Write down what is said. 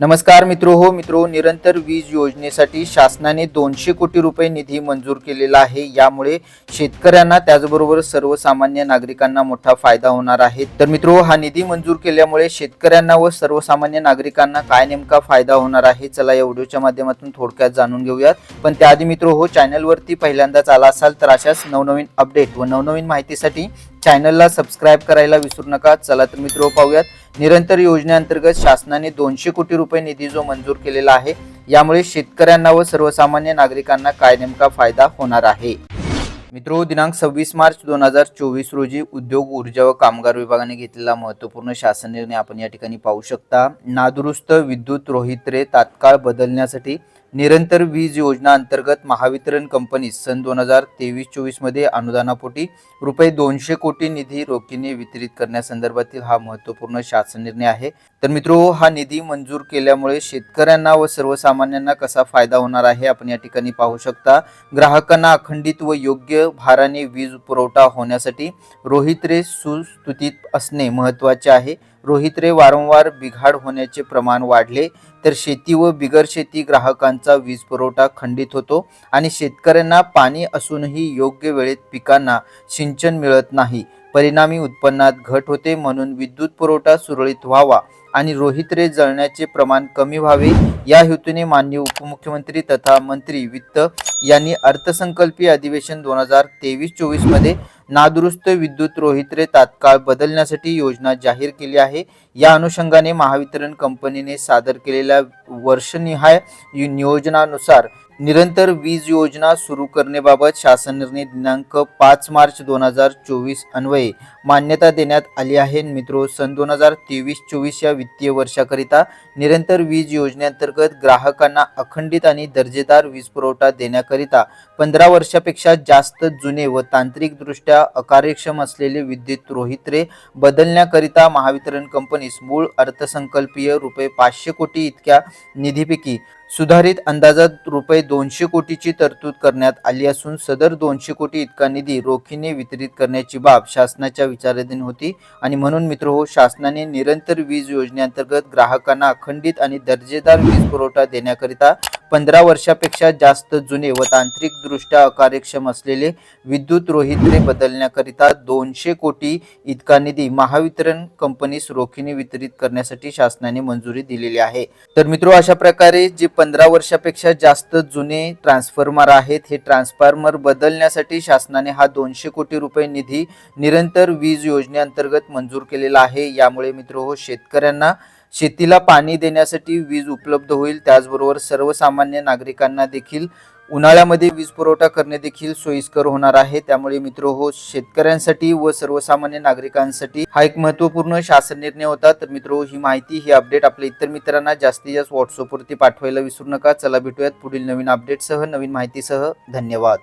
नमस्कार मित्रो हो मित्रो निरंतर वीज योजनेसाठी शासनाने दोनशे कोटी रुपये निधी मंजूर केलेला आहे. यामुळे शेतकऱ्यांना त्याचबरोबर सर्वसामान्य नागरिकांना मोठा फायदा होणार आहे. तर मित्रो हा निधी मंजूर केल्यामुळे शेतकऱ्यांना व सर्वसामान्य नागरिकांना काय नेमका फायदा होणार आहे? चला या व्हिडिओच्या माध्यमातून थोडक्यात जाणून घेऊयात. पण त्याआधी मित्रो हो चॅनलवरती पहिल्यांदाच आला असाल तर अशाच नवनवीन अपडेट व नवनवीन माहितीसाठी चॅनलला सबस्क्राईब करायला विसरू नका. चला तर मित्र पाहूयात. निरंतर योजनेअंतर्गत शासनाने दोनशे कोटी रुपये निधी जो मंजूर केलेला आहे यामुळे शेतकऱ्यांना व सर्वसामान्य नागरिकांना काय नेमका फायदा होणार आहे? मित्रो दिनांक सव्वीस मार्च दोन हजार चोवीस रोजी उद्योग ऊर्जा व कामगार विभागाने घेतलेला महत्त्वपूर्ण शासन निर्णय आपण या ठिकाणी पाहू शकता. नादुरुस्त विद्युत रोहित्रे तात्काळ बदलण्यासाठी निरंतर वीज योजना अंतर्गत महावितरण कंपनीस सन दोन हजार तेवीस चोवीसमध्ये अनुदानापोटी रुपये दोनशे कोटी निधी रोखीने वितरित करण्यासंदर्भातील हा महत्त्वपूर्ण शासन निर्णय आहे. तर मित्रो हा निधी मंजूर केल्यामुळे शेतकऱ्यांना व सर्वसामान्यांना कसा फायदा होणार आहे आपण या ठिकाणी पाहू शकता. ग्राहकांना अखंडित व योग्य भाराने वीज पुरवठा होण्यासाठी रोहित्रे सुस्तुतीत असणे महत्त्वाचे आहे. रोहित्रे वारंवार बिघाड होण्याचे प्रमाण वाढले तर शेती व बिगर शेती ग्राहकांचा वीज पुरवठा खंडित होतो आणि शेतकऱ्यांना पाणी असूनही योग्य वेळेत पिकांना सिंचन मिळत नाही. परिणामी उत्पन्नात घट होते म्हणून विद्युत पुरवठा सुरळीत व्हावा आणि रोहित्रे जळण्याचे प्रमाण कमी व्हावे. या हेतूने माननीय उपमुख्यमंत्री तथा मंत्री वित्त यांनी अर्थसंकल्पीय अधिवेशन दोन हजार तेवीस चोवीसमध्ये नादुरुस्त विद्युत रोहित्रे तात्काळ बदलण्यासाठी योजना जाहीर केली आहे. या अनुषंगाने महावितरण कंपनीने सादर केलेल्या वर्षनिहाय नियोजनानुसार निरंतर वीज योजना सुरू करण्याबाबत शासन निर्णय दिनांक पाच मार्च दोन हजार चोवीस अन्वये मान्यता देण्यात आली आहे. मित्रो सन दोन हजार तेवीस चोवीस या वित्तीय वर्षाकरिता निरंतर वीज योजनेअंतर्गत ग्राहकांना अखंडित आणि दर्जेदार वीज पुरवठा देण्याकरिता पंधरा वर्षापेक्षा जास्त जुने व तांत्रिकदृष्ट्या अकार्यक्षम असलेले विद्युत रोहित्रे बदलण्याकरिता महावितरण कंपनीस मूळ अर्थसंकल्पीय रुपये पाचशे कोटी इतक्या निधीपैकी सुधारित अंदाजात रुपये दोनशे कोटीची तरतूद करण्यात आली असून सदर दोनशे कोटी इतका निधी रोखीने वितरित करण्याची बाब शासनाच्या विचाराधीन होती. आणि म्हणून मित्र हो शासनाने निरंतर वीज योजनेअंतर्गत ग्राहकांना अखंडित आणि दर्जेदार वीज पुरवठा देण्याकरिता पंधरा वर्षापेक्षा जास्त जुने व तांत्रिकदृष्ट्या अकार्यक्षम असलेले विद्युत रोहित्रे बदलण्याकरिता दोनशे कोटी इतका निधी महावितरण कंपनीस रोखीने वितरित करण्यासाठी शासनाने मंजुरी दिलेली आहे. तर मित्रो अशा प्रकारे जे पंधरा वर्षापेक्षा जास्त जुने ट्रान्सफॉर्मर आहेत हे ट्रान्सफॉर्मर बदलण्यासाठी शासनाने हा दोनशे कोटी रुपये निधी निरंतर वीज योजनेअंतर्गत मंजूर केलेला आहे. यामुळे मित्र हो शेतकऱ्यांना शेतीला पाणी देण्यासाठी वीज उपलब्ध होईल. त्याचबरोबर सर्वसामान्य नागरिकांना देखील उन्हाळ्यामध्ये वीज पुरवठा करणे देखील सोयीस्कर होणार आहे. त्यामुळे मित्र हो शेतकऱ्यांसाठी व सर्वसामान्य नागरिकांसाठी हा एक महत्त्वपूर्ण शासन निर्णय होता. तर मित्र हो, ही माहिती ही अपडेट आपल्या इतर मित्रांना जास्तीत जास्त व्हॉट्सअपवरती पाठवायला विसरू नका. चला भेटूयात पुढील नवीन अपडेटसह नवीन माहितीसह. धन्यवाद.